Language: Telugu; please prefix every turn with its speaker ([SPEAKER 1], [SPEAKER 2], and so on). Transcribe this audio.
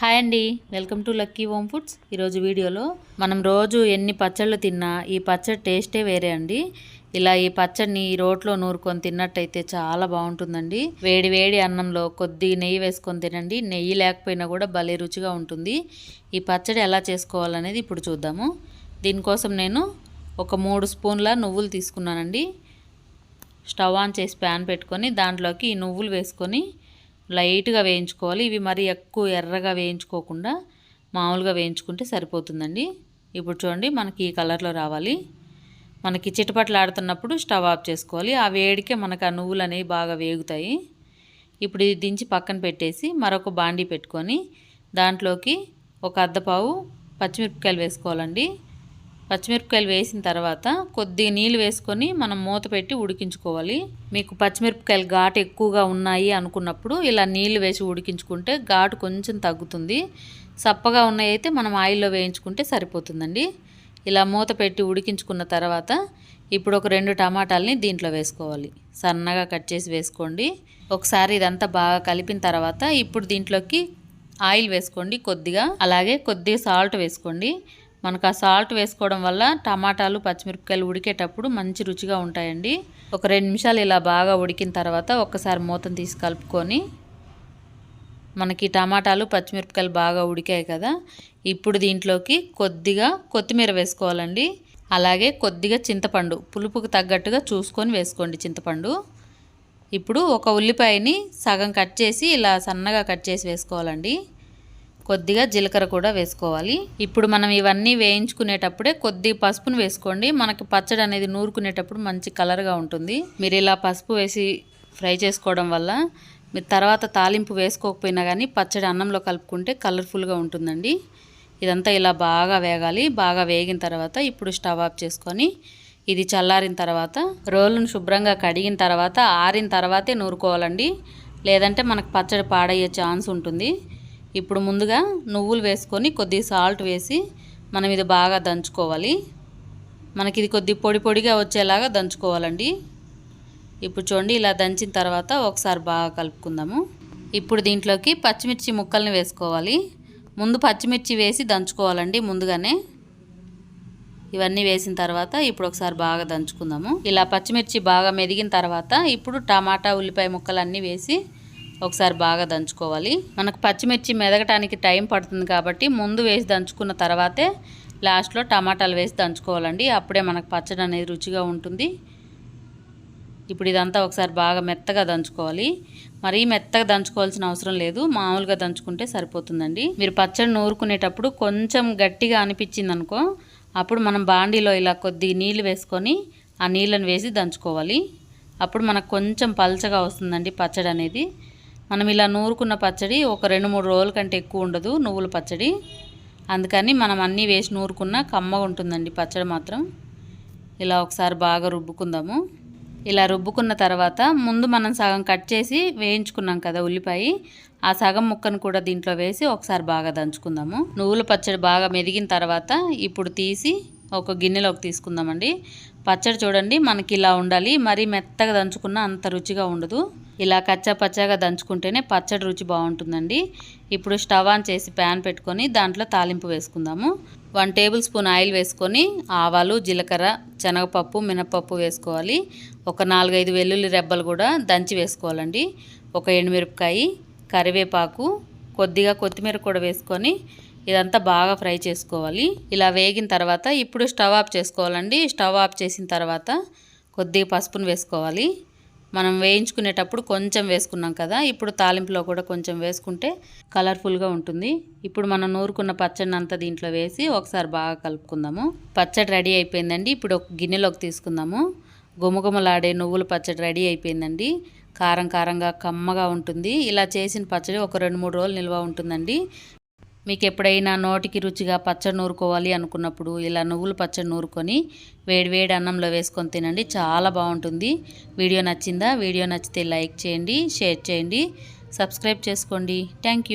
[SPEAKER 1] హాయ్ అండి. Welcome to lucky home foods. ఈరోజు వీడియోలో మనం రోజు ఎన్ని పచ్చళ్ళు తిన్నా ఈ పచ్చడి టేస్టే వేరే అండి. ఇలా ఈ పచ్చడిని ఈ రోట్లో నూరుకొని తిన్నట్టయితే చాలా బాగుంటుందండి. వేడి వేడి అన్నంలో కొద్దిగా నెయ్యి వేసుకొని తినండి. నెయ్యి లేకపోయినా కూడా భలే రుచిగా ఉంటుంది. ఈ పచ్చడి ఎలా చేసుకోవాలనేది ఇప్పుడు చూద్దాము. దీనికోసం నేను ఒక మూడు స్పూన్ల నువ్వులు తీసుకున్నానండి. స్టవ్ ఆన్ చేసి ప్యాన్ పెట్టుకొని దాంట్లోకి ఈ నువ్వులు వేసుకొని లైట్గా వేయించుకోవాలి. ఇవి మరి ఎక్కువ ఎర్రగా వేయించుకోకుండా మామూలుగా వేయించుకుంటే సరిపోతుందండి. ఇప్పుడు చూడండి మనకి ఈ కలర్లో రావాలి. మనకి చిటపట్లాడుతున్నప్పుడు స్టవ్ ఆఫ్ చేసుకోవాలి. ఆ వేడికే మనకు ఆ నువ్వులు అనేవి బాగా వేగుతాయి. ఇప్పుడు ఇది దించి పక్కన పెట్టేసి మరొక బాండీ పెట్టుకొని దాంట్లోకి ఒక అద్దపావు పచ్చిమిరపకాయలు వేసుకోవాలండి. పచ్చిమిరపకాయలు వేసిన తర్వాత కొద్దిగా నీళ్ళు వేసుకొని మనం మూత పెట్టి ఉడికించుకోవాలి. మీకు పచ్చిమిరపకాయలు ఘాటు ఎక్కువగా ఉన్నాయి అనుకున్నప్పుడు ఇలా నీళ్ళు వేసి ఉడికించుకుంటే ఘాటు కొంచెం తగ్గుతుంది. సప్పగా ఉన్నాయి అయితే మనం ఆయిల్లో వేయించుకుంటే సరిపోతుందండి. ఇలా మూత పెట్టి ఉడికించుకున్న తర్వాత ఇప్పుడు ఒక రెండు టమాటాలని దీంట్లో వేసుకోవాలి. సన్నగా కట్ చేసి వేసుకోండి. ఒకసారి ఇదంతా బాగా కలిపిన తర్వాత ఇప్పుడు దీంట్లోకి ఆయిల్ వేసుకోండి కొద్దిగా. అలాగే కొద్దిగా సాల్ట్ వేసుకోండి. మనకు ఆ సాల్ట్ వేసుకోవడం వల్ల టమాటాలు పచ్చిమిరపకాయలు ఉడికేటప్పుడు మంచి రుచిగా ఉంటాయండి. ఒక రెండు నిమిషాలు ఇలా బాగా ఉడికిన తర్వాత ఒక్కసారి మూతను తీసి కలుపుకొని మనకి టమాటాలు పచ్చిమిరపకాయలు బాగా ఉడికాయి కదా. ఇప్పుడు దీంట్లోకి కొద్దిగా కొత్తిమీర వేసుకోవాలండి. అలాగే కొద్దిగా చింతపండు పులుపుకు తగ్గట్టుగా చూసుకొని వేసుకోండి చింతపండు. ఇప్పుడు ఒక ఉల్లిపాయని సగం కట్ చేసి ఇలా సన్నగా కట్ చేసి వేసుకోవాలండి. కొద్దిగా జీలకర్ర కూడా వేసుకోవాలి. ఇప్పుడు మనం ఇవన్నీ వేయించుకునేటప్పుడే కొద్ది పసుపును వేసుకోండి. మనకి పచ్చడి అనేది నూరుకునేటప్పుడు మంచి కలర్గా ఉంటుంది. మీరు ఇలా పసుపు వేసి ఫ్రై చేసుకోవడం వల్ల మీరు తర్వాత తాలింపు వేసుకోకపోయినా కానీ పచ్చడి అన్నంలో కలుపుకుంటే కలర్ఫుల్గా ఉంటుందండి. ఇదంతా ఇలా బాగా వేగాలి. బాగా వేగిన తర్వాత ఇప్పుడు స్టవ్ ఆఫ్ చేసుకొని ఇది చల్లారిన తర్వాత రోలును శుభ్రంగా కడిగిన తర్వాత ఆరిన తర్వాతే నూరుకోవాలండి. లేదంటే మనకు పచ్చడి పాడయ్యే ఛాన్స్ ఉంటుంది. ఇప్పుడు ముందుగా నువ్వులు వేసుకొని కొద్ది సాల్ట్ వేసి మనం ఇది బాగా దంచుకోవాలి. మనకి ఇది కొద్ది పొడి పొడిగా వచ్చేలాగా దంచుకోవాలండి. ఇప్పుడు చూడండి ఇలా దంచిన తర్వాత ఒకసారి బాగా కలుపుకుందాము. ఇప్పుడు దీంట్లోకి పచ్చిమిర్చి ముక్కల్ని వేసుకోవాలి. ముందు పచ్చిమిర్చి వేసి దంచుకోవాలండి ముందుగానే. ఇవన్నీ వేసిన తర్వాత ఇప్పుడు ఒకసారి బాగా దంచుకుందాము. ఇలా పచ్చిమిర్చి బాగా మెదిగిన తర్వాత ఇప్పుడు టమాటా ఉల్లిపాయ ముక్కలు అన్నీ వేసి ఒకసారి బాగా దంచుకోవాలి. మనకు పచ్చిమిర్చి మెదగటానికి టైం పడుతుంది కాబట్టి ముందు వేసి దంచుకున్న తర్వాతే లాస్ట్లో టమాటాలు వేసి దంచుకోవాలండి. అప్పుడే మనకు పచ్చడి అనేది రుచిగా ఉంటుంది. ఇప్పుడు ఇదంతా ఒకసారి బాగా మెత్తగా దంచుకోవాలి. మరీ మెత్తగా దంచుకోవాల్సిన అవసరం లేదు. మామూలుగా దంచుకుంటే సరిపోతుందండి. మీరు పచ్చడి నూరుకునేటప్పుడు కొంచెం గట్టిగా అనిపించింది అనుకో అప్పుడు మనం బాండీలో ఇలా కొద్ది నీళ్ళు వేసుకొని ఆ నీళ్ళను వేసి దంచుకోవాలి. అప్పుడు మనకు కొంచెం పల్చగా వస్తుందండి పచ్చడి అనేది మనం ఇలా నూరుకున్న పచ్చడి ఒక రెండు మూడు రోజుల కంటే ఎక్కువ ఉండదు నువ్వుల పచ్చడి. అందుకని మనం అన్నీ వేసి నూరుకున్న కమ్మగా ఉంటుందండి పచ్చడి మాత్రం. ఇలా ఒకసారి బాగా రుబ్బుకుందాము. ఇలా రుబ్బుకున్న తర్వాత ముందు మనం సగం కట్ చేసి వేయించుకున్నాం కదా ఉల్లిపాయ. ఆ సగం ముక్కను కూడా దీంట్లో వేసి ఒకసారి బాగా దంచుకుందాము. నువ్వుల పచ్చడి బాగా మెదిగిన తర్వాత ఇప్పుడు తీసి ఒక గిన్నెలోకి తీసుకుందామండి. పచ్చడి చూడండి మనకి ఇలా ఉండాలి. మరీ మెత్తగా దంచుకున్న అంత రుచిగా ఉండదు. ఇలా కచ్చా పచ్చాగా దంచుకుంటేనే పచ్చడి రుచి బాగుంటుందండి. ఇప్పుడు స్టవ్ ఆన్ చేసి ప్యాన్ పెట్టుకొని దాంట్లో తాలింపు వేసుకుందాము. వన్ టేబుల్ స్పూన్ ఆయిల్ వేసుకొని ఆవాలు జీలకర్ర శనగపప్పు మినపప్పు వేసుకోవాలి. ఒక నాలుగైదు వెల్లుల్లి రెబ్బలు కూడా దంచి వేసుకోవాలండి. ఒక ఎండుమిరపకాయ కరివేపాకు కొద్దిగా కొత్తిమీర కూడా వేసుకొని ఇదంతా బాగా ఫ్రై చేసుకోవాలి. ఇలా వేగిన తర్వాత ఇప్పుడు స్టవ్ ఆఫ్ చేసుకోవాలండి. స్టవ్ ఆఫ్ చేసిన తర్వాత కొద్దిగా పసుపును వేసుకోవాలి. మనం వేయించుకునేటప్పుడు కొంచెం వేసుకున్నాం కదా ఇప్పుడు తాలింపులో కూడా కొంచెం వేసుకుంటే కలర్ఫుల్గా ఉంటుంది. ఇప్పుడు మనం నూరుకున్న పచ్చడిని అంతా దీంట్లో వేసి ఒకసారి బాగా కలుపుకుందాము. పచ్చడి రెడీ అయిపోయిందండి. ఇప్పుడు ఒక గిన్నెలోకి తీసుకుందాము. గుమగుమలాడే నువ్వుల పచ్చడి రెడీ అయిపోయిందండి. కారం కారంగా కమ్మగా ఉంటుంది. ఇలా చేసిన పచ్చడి ఒక రెండు మూడు రోజులు నిల్వ ఉంటుందండి. మీకు ఎప్పుడైనా నోటికి రుచిగా పచ్చడి నూరుకోవాలి అనుకున్నప్పుడు ఇలా నువ్వులు పచ్చడి నూరుకొని వేడి వేడి అన్నంలో వేసుకొని తినండి. చాలా బాగుంటుంది. వీడియో నచ్చిందా? వీడియో నచ్చితే లైక్ చేయండి షేర్ చేయండి. సబ్స్క్రైబ్ చేసుకోండి. థ్యాంక్